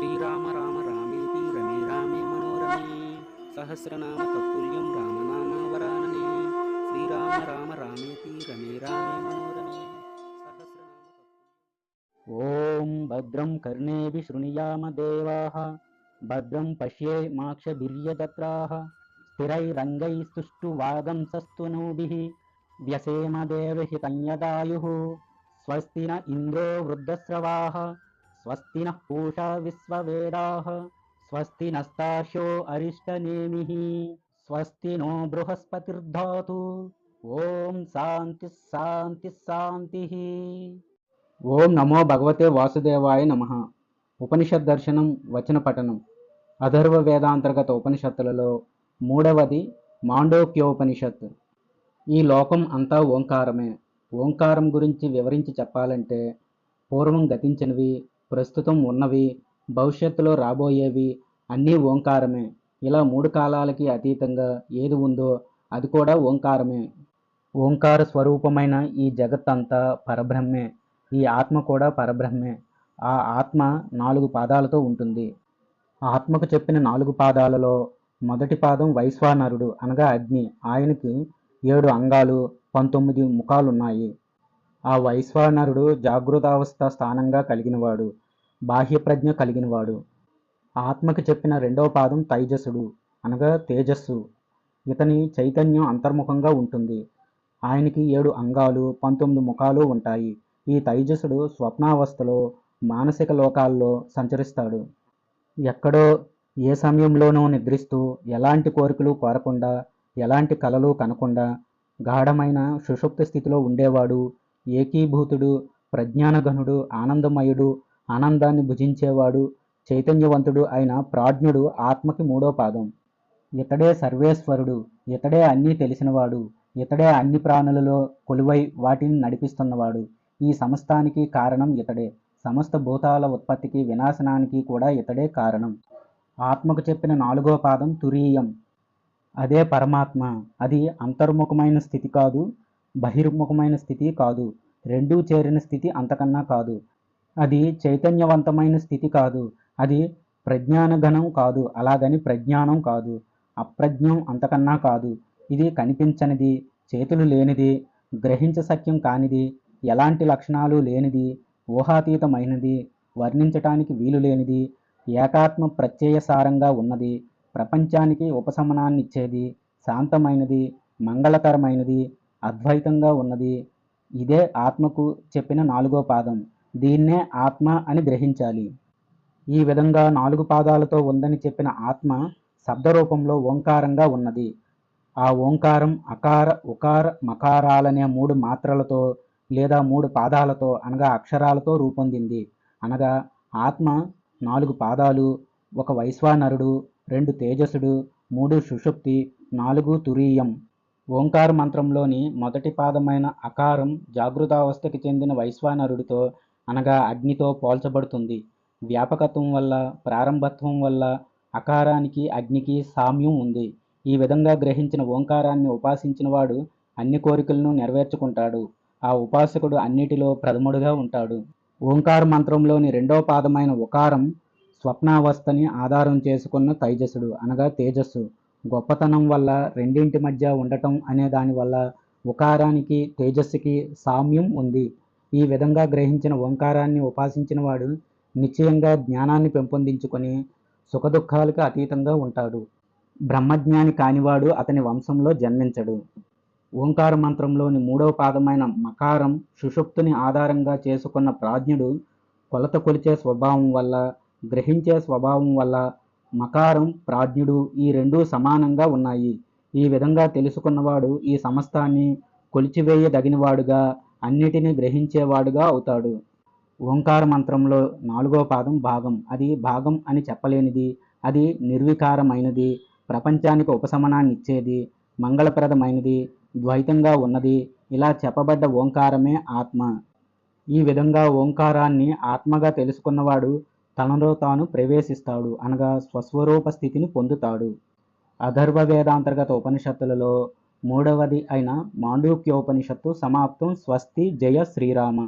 శ్రీరామ రామ రామేతి రమే రామే మనోరమే. సహస్రనామ తత్తుల్యం రామనామవరాననే. శ్రీరామ రామ రామేతి రమే రామే మనోరమే. ఓం భద్రం కర్ణేభి శృణుయామ దేవా. భద్రం పశ్యేమాక్షభిర్యజత్రాः స్థిరైరంగైస్తుష్టువాగంసస్తనూభిः వ్యసేమ దేవహితంయదాయుः స్వస్తి న ఇంద్రో వృద్ధస్రవాः. స్వస్తి పూషా విశ్వవేదా స్వస్తి నస్తార్షో అరిష్టనేమి స్వస్తి నో బృహస్పతిర్ధాతు ఓం శాంతి శాంతి శాంతి ఓం నమో భగవతే వాసుదేవాయ నమ ఉపనిషత్ దర్శనం వచన పఠనం అధర్వ వేదాంతర్గత ఉపనిషత్తులలో మూడవది మాండోక్యోపనిషత్ ఈ లోకం అంతా ఓంకారమే. ఓంకారం గురించి వివరించి చెప్పాలంటే పూర్వం గతించినవి ప్రస్తుతం ఉన్నవి భవిష్యత్తులో రాబోయేవి అన్నీ ఓంకారమే. ఇలా మూడు కాలాలకి అతీతంగా ఏది ఉందో అది కూడా ఓంకారమే. ఓంకార స్వరూపమైన ఈ జగత్తంతా పరబ్రహ్మే. ఈ ఆత్మ కూడా పరబ్రహ్మే. ఆ ఆత్మ నాలుగు పాదాలతో ఉంటుంది. ఆత్మకు చెప్పిన నాలుగు పాదాలలో మొదటి పాదం వైశ్వానరుడు అనగా అగ్ని. ఆయనకి ఏడు అంగాలు పంతొమ్మిది ముఖాలున్నాయి. ఆ వైశ్వానరుడు జాగృతావస్థ స్థానంగా కలిగినవాడు బాహ్య ప్రజ్ఞ కలిగినవాడు. ఆత్మకి చెప్పిన రెండవ పాదం తైజసుడు అనగా తేజస్సు. ఇతని చైతన్యం అంతర్ముఖంగా ఉంటుంది. ఆయనకి ఏడు అంగాలు పంతొమ్మిది ముఖాలు ఉంటాయి. ఈ తైజసుడు స్వప్నావస్థలో మానసిక లోకాల్లో సంచరిస్తాడు. ఎక్కడో ఏ సమయంలోనూ నిద్రిస్తూ ఎలాంటి కోరికలు కోరకుండా ఎలాంటి కలలు కనకుండా గాఢమైన సుషుప్త స్థితిలో ఉండేవాడు ఏకీభూతుడు ప్రజ్ఞానఘనుడు ఆనందమయుడు ఆనందాన్ని భుజించేవాడు చైతన్యవంతుడు అయిన ప్రాజ్ఞుడు ఆత్మకి మూడో పాదం. ఇతడే సర్వేశ్వరుడు ఇతడే అన్నీ తెలిసినవాడు ఇతడే అన్ని ప్రాణులలో కొలువై వాటిని నడిపిస్తున్నవాడు. ఈ సమస్తానికి కారణం ఇతడే. సమస్త భూతాల ఉత్పత్తికి వినాశనానికి కూడా ఇతడే కారణం. ఆత్మకు చెప్పిన నాలుగో పాదం తురీయం. అదే పరమాత్మ. అది అంతర్ముఖమైన స్థితి కాదు. బహిర్ముఖమైన స్థితి కాదు. రెండూ చేరిన స్థితి అంతకన్నా కాదు. అది చైతన్యవంతమైన స్థితి కాదు. అది ప్రజ్ఞానఘనం కాదు. అలాగని ప్రజ్ఞానం కాదు. అప్రజ్ఞం అంతకన్నా కాదు. ఇది కనిపించనిది చేతులు లేనిది గ్రహించ సఖ్యం కానిది ఎలాంటి లక్షణాలు లేనిది ఊహాతీతమైనది వర్ణించటానికి వీలు లేనిది ఏకాత్మ ప్రత్యయసారంగా ఉన్నది ప్రపంచానికి ఉపశమనాన్నిచ్చేది శాంతమైనది మంగళకరమైనది అద్వైతంగా ఉన్నది. ఇదే ఆత్మకు చెప్పిన నాలుగో పాదం. దీన్నే ఆత్మ అని గ్రహించాలి. ఈ విధంగా నాలుగు పాదాలతో ఉందని చెప్పిన ఆత్మ శబ్ద రూపంలో ఓంకారంగా ఉన్నది. ఆ ఓంకారం అకార ఉకార మకారాలనే మూడు మాత్రలతో లేదా మూడు పాదాలతో అనగా అక్షరాలతో రూపొందింది. అనగా ఆత్మ నాలుగు పాదాలు ఒక వైశ్వానరుడు రెండు తేజసుడు మూడు సుషుప్తి నాలుగు తురీయం. ఓంకార మంత్రంలోని మొదటి పాదమైన అకారం జాగృతావస్థకి చెందిన వైశ్వానరుడితో అనగా అగ్నితో పోల్చబడుతుంది. వ్యాపకత్వం వల్ల ప్రారంభత్వం వల్ల అకారానికి అగ్నికి సామ్యం ఉంది. ఈ విధంగా గ్రహించిన ఓంకారాన్ని ఉపాసించిన వాడు అన్ని కోరికలను నెరవేర్చుకుంటాడు. ఆ ఉపాసకుడు అన్నిటిలో ప్రథముడుగా ఉంటాడు. ఓంకార మంత్రంలోని రెండవ పాదమైన ఉకారం స్వప్నావస్థని ఆధారం చేసుకున్న తైజసుడు అనగా తేజస్సు. గొప్పతనం వల్ల రెండింటి మధ్య ఉండటం అనే దానివల్ల ఉకారానికి తేజస్సుకి సామ్యం ఉంది. ఈ విధంగా గ్రహించిన ఓంకారాన్ని ఉపాసించిన వాడు నిశ్చయంగా జ్ఞానాన్ని పెంపొందించుకొని సుఖదుఖాలకు అతీతంగా ఉంటాడు. బ్రహ్మజ్ఞాని కానివాడు అతని వంశంలో జన్మించడు. ఓంకార మంత్రంలోని మూడవ పాదమైన మకారం సుషుప్తుని ఆధారంగా చేసుకున్న ప్రాజ్ఞుడు కొలత కొలిచే స్వభావం వల్ల గ్రహించే స్వభావం వల్ల మకారం ప్రాజ్ఞుడు ఈ రెండూ సమానంగా ఉన్నాయి. ఈ విధంగా తెలుసుకున్నవాడు ఈ సమస్తాన్ని కొలిచివేయదగినవాడుగా అన్నిటినీ గ్రహించేవాడుగా అవుతాడు. ఓంకార మంత్రంలో నాలుగో పాదం భాగం. అది భాగం అని చెప్పలేనిది అది నిర్వికారమైనది ప్రపంచానికి ఉపశమనాన్ని ఇచ్చేది మంగళప్రదమైనది ద్వైతంగా ఉన్నది ఇలా చెప్పబడ్డ ఓంకారమే ఆత్మ. ఈ విధంగా ఓంకారాన్ని ఆత్మగా తెలుసుకున్నవాడు తనలో తాను ప్రవేశిస్తాడు అనగా స్వస్వరూప స్థితిని పొందుతాడు. అధర్వ వేదాంతర్గత ఉపనిషత్తులలో మూడవది అయిన మాండూక్యోపనిషత్తు సమాప్తం స్వస్తి జయ శ్రీరామ.